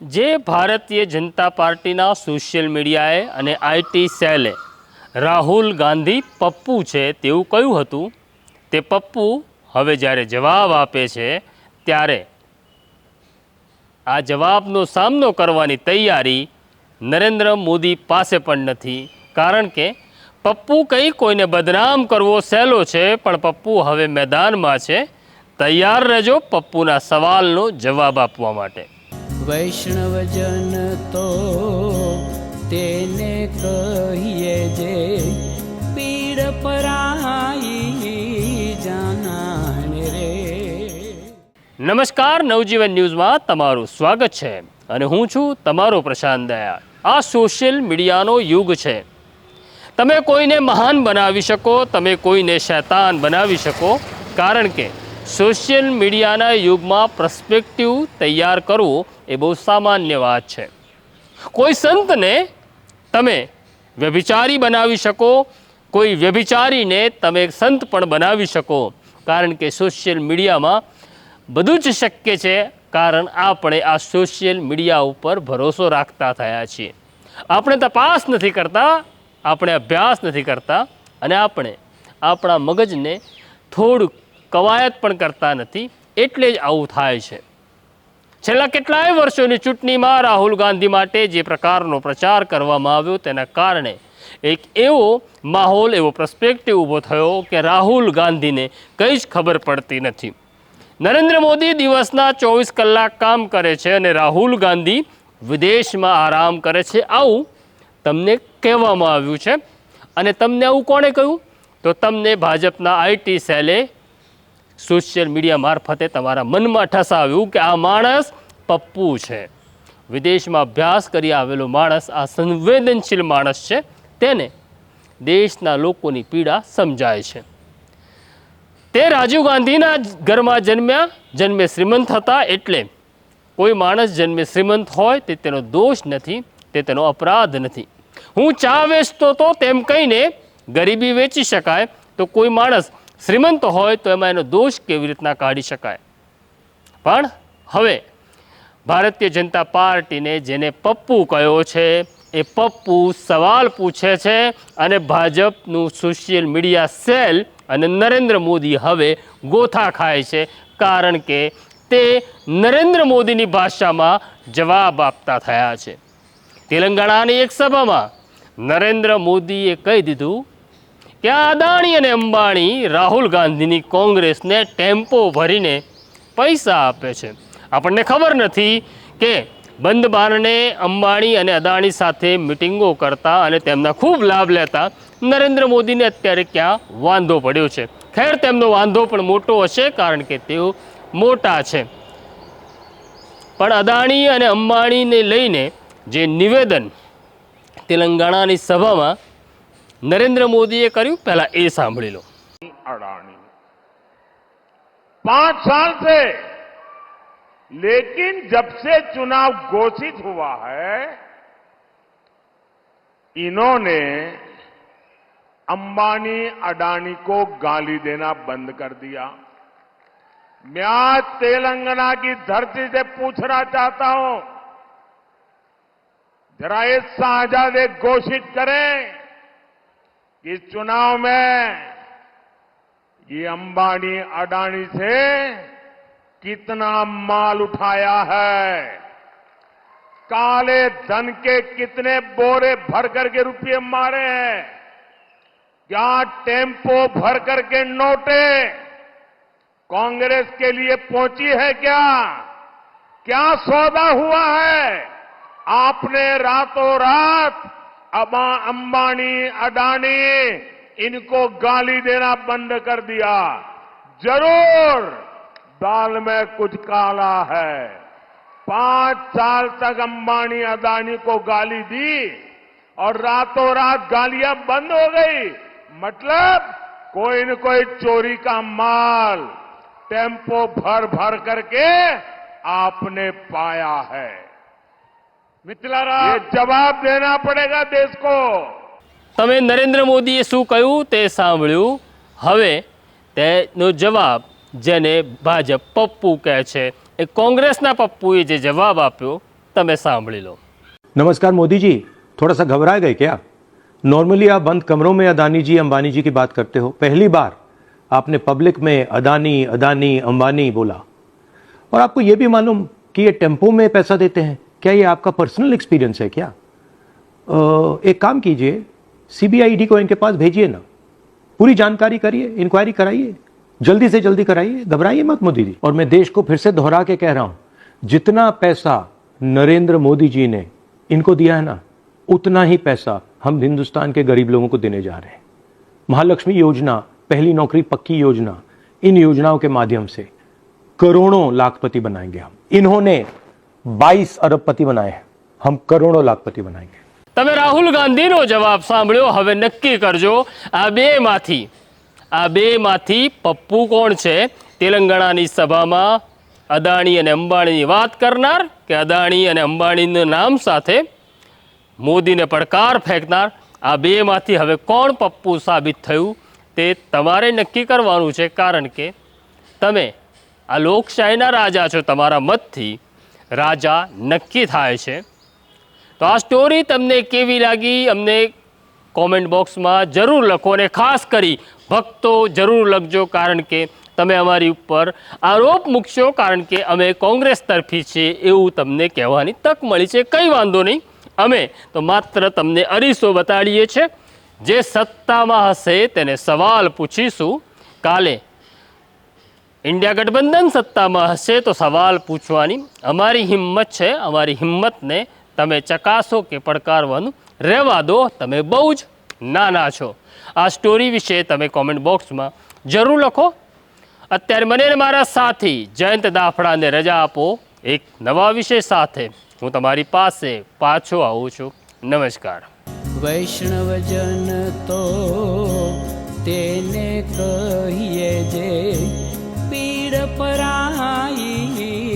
જે ભારતીય જનતા પાર્ટીના સોશિયલ મીડિયાએ અને આઈટી સેલે રાહુલ ગાંધી પપ્પુ છે તેવું કહ્યું હતું. તે પપ્પુ હવે જ્યારે જવાબ આપે છે ત્યારે આ જવાબનો સામનો કરવાની તૈયારી નરેન્દ્ર મોદી પાસે પણ નથી. કારણ કે પપ્પુ કંઈ કોઈને બદનામ કરવો સહેલો છે, પણ પપ્પુ હવે મેદાનમાં છે. તૈયાર રહેજો પપ્પુના સવાલનો જવાબ આપવા માટે. વૈષ્ણવજન તો તેને કહીએ જે પીડ પરાઈ જાનાને રે. નમસ્કાર, નવજીવન ન્યૂઝમાં તમારું સ્વાગત છે અને હું છું તમારો પ્રશાંત દયાળ. આ સોશિયલ મીડિયાનો યુગ છે. તમે કોઈને મહાન બનાવી શકો, તમે કોઈને શૈતાન બનાવી શકો, કારણ કે સોશિયલ મીડિયાના યુગમાં પ્રસ્પેક્ટિવ તૈયાર કરવું એ બહુ સામાન્ય વાત છે. કોઈ સંતને તમે વ્યભિચારી બનાવી શકો, કોઈ વ્યભિચારીને તમે સંત પણ બનાવી શકો, કારણ કે સોશિયલ મીડિયામાં બધું જ શક્ય છે, કારણ આપણે આ સોશિયલ મીડિયા ઉપર ભરોસો રાખતા થયા છીએ. આપણે તપાસ નથી કરતા, આપણે અભ્યાસ નથી કરતા, અને આપણે આપણા મગજને થોડુંક કવાયત પણ કરતા નથી, એટલે જ આવું થાય છે. છેલ્લા કેટલાય વર્ષોની ચૂંટણીમાં રાહુલ ગાંધી માટે જે પ્રકારનો પ્રચાર કરવામાં આવ્યો તેના કારણે એક એવો માહોલ, એવો પ્રસ્પેક્ટિવ ઊભો થયો કે રાહુલ ગાંધીને કંઈ જ ખબર પડતી નથી. નરેન્દ્ર મોદી દિવસના ચોવીસ કલાક કામ કરે છે અને રાહુલ ગાંધી વિદેશમાં આરામ કરે છે. આવું તમને કહેવામાં આવ્યું છે. અને તમને આવું કોણે કહ્યું? તો તમને ભાજપના આઈટી સેલે સોશિયલ મીડિયા મારફતે તમારા મનમાં ઠસાવ્યું કે આ માણસ પપ્પુ છે. વિદેશમાં અભ્યાસ કરી આવેલો માણસ આ સંવેદનશીલ માણસ છે. તેને દેશના લોકોની પીડા સમજાય છે. તે રાજીવ ગાંધીના ઘરમાં જન્મ્યા, જન્મે શ્રીમંત હતા એટલે કોઈ માણસ જન્મે શ્રીમંત હોય તે તેનો દોષ નથી, તે તેનો અપરાધ નથી. હું ચા વેચતો તો તેમ કહીને ગરીબી વેચી શકાય તો કોઈ માણસ શ્રીમંત હોય તો એમાં એનો દોષ કેવી રીતના કાઢી શકાય? પણ હવે ભારતીય જનતા પાર્ટીને જેને પપ્પુ કહ્યો છે, એ પપ્પુ સવાલ પૂછે છે અને ભાજપનું સોશિયલ મીડિયા સેલ અને નરેન્દ્ર મોદી હવે ગોથા ખાય છે કારણ કે તે નરેન્દ્ર મોદીની ભાષામાં જવાબ આપતા થયા છે. તેલંગાણાની એક સભામાં નરેન્દ્ર મોદીએ કહી દીધું કે અદાણી અને અંબાણી રાહુલ ગાંધીની કોંગ્રેસને ટેમ્પો ભરીને પૈસા આપે છે. આપણને ખબર નથી કે બંધ બારણે અંબાણી અને અદાણી સાથે મિટિંગો કરતા અને તેમના ખૂબ લાભ લેતા નરેન્દ્ર મોદીને અત્યારે ક્યાં વાંધો પડ્યો છે. ખેર, તેમનો વાંધો પણ મોટો હશે કારણ કે તેઓ મોટા છે. પણ અદાણી અને અંબાણીને લઈને જે નિવેદન તેલંગાણાની સભામાં નરેન્દ્ર મોદીએ કર્યું પહેલા એ સાંભળી લો अडानी पांच साल से लेकिन जब से चुनाव घोषित हुआ है इन्होंने अंबानी अडानी को गाली देना बंद कर दिया मैं आज तेलंगाना की धरती से पूछना चाहता हूं जरा ये साझादे घोषित करें कि चुनाव में ये अंबानी, अडानी से कितना माल उठाया है? काले धन के कितने बोरे भर करके रुपये मारे हैं? क्या टेंपो भर करके नोटे कांग्रेस के लिए पहुँची है क्या? क्या सौदा हुआ है? आपने रातों रात अबा अंबानी, अडानी, इनको गाली देना बंद कर दिया। ज़रूर, दाल में कुछ काला है। पाँच साल तक अंबानी अदानी को गाली दी और रातों रात गालियाँ बंद हो गई। मतलब कोई न कोई चोरी का माल टेंपो भर भर करके आपने पाया है। मिथिला ये जवाब देना पड़ेगा देश को તમે નરેન્દ્ર મોદીએ શું કહ્યું તે સાંભળ્યું હવે તેનો જવાબ જેને ભાજપ પપ્પુ કહે છે એ કોંગ્રેસના પપ્પુએ જે જવાબ આપ્યો તમે સાંભળી લો नमस्कार मोदी जी थोड़ा सा घबरा गए क्या नॉर्मली आप बंद कमरों में अदानी जी अंबानी जी की बात करते हो पहली बार आपने पब्लिक में अदानी अदानी अंबानी बोला और आपको ये भी मालूम कि ये टेम्पो में पैसा देते हैं क्या ये आपका पर्सनल एक्सपीरियंस है क्या? एक काम कीजिए सीबीआईडी को इनके पास भेजिए ना। पूरी जानकारी करिए इंक्वायरी कराइए, जल्दी से जल्दी कराइए, घबराइए मत मोदी जी। और मैं देश को फिर से दोहरा के कह रहा हूँ, जितना पैसा नरेंद्र मोदी जी ने इनको दिया है ना, उतना ही पैसा हम हिंदुस्तान के गरीब लोगों को देने जा रहे हैं। महालक्ष्मी योजना, पहली नौकरी पक्की योजना, इन योजनाओं के माध्यम से करोड़ों लाखपति बनाएँगे हम। इन्होंने બાઈસ અરબપતિ બનાએ હમ કરોડો લાખપતિ બનાએંગે તમે રાહુલ ગાંધીનો જવાબ સાંભળ્યો, હવે નક્કી કરજો, આ બેમાંથી આ બેમાંથી પપ્પુ કોણ છે? તેલંગાણાની સભામાં અદાણી અને અંબાણીની વાત કરનાર કે અદાણી અને અંબાણીના નામ સાથે મોદીને પડકાર ફેંકનાર, આ બેમાંથી હવે કોણ પપ્પુ સાબિત થયું તે તમારે નક્કી કરવાનું છે, કારણ કે તમે આ લોકશાહીના રાજા છો તમારા મતથી રાજા નક્કી થાય છે. તો આ સ્ટોરી તમને કેવી લાગી? અમને કોમેન્ટ બોક્સમાં જરૂર લખો અને ખાસ કરી ભક્તો જરૂર લખજો, કારણ કે તમે અમારી ઉપર આરોપ મૂકશો, કારણ કે અમે કોંગ્રેસ તરફી છીએ એવું તમને કહેવાની તક મળી છે. કંઈ વાંધો નહીં. અમે તો માત્ર તમને અરીસો બતાડીએ છીએ જે સત્તામાં હશે તેને સવાલ પૂછીશું. કાલે ઇન્ડિયા ગઠબંધન સત્તામાં હશે તો સવાલ પૂછવાની અમારી હિંમત છે, અમારી હિંમતને તમે ચકાસો કે પડકારવાનું રહેવા દો, તમે બહુ જ નાના છો. આ સ્ટોરી વિશે તમે કોમેન્ટ બોક્સમાં જરૂર લખો. અત્યારે મને મારા સાથી જયંત દાફડાને રજા આપો એક નવા વિષય સાથે. હું તમારી પાસે પાછો આવું છું. નમસ્કાર. વૈષ્ણવજન તો તેને કહીએ જે પીડ પરાઈ.